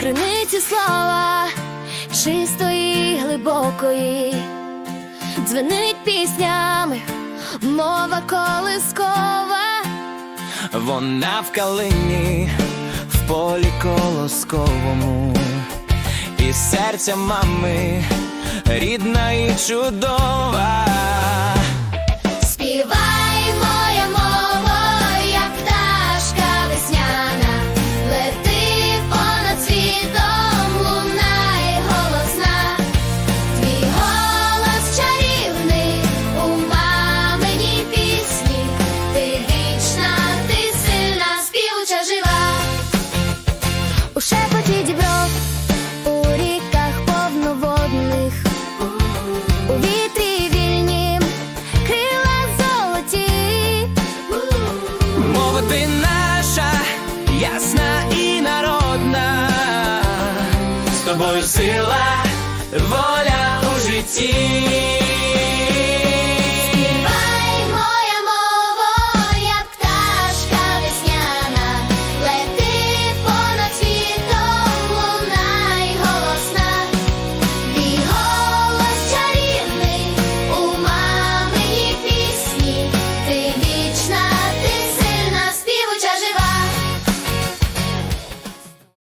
Криниці слова чистої, глибокої, дзвенить піснями мова колискова, вона в калині, в полі колосковому, і серця мами рідна і чудова. ясна і народна, з тобою сила, воля у житті.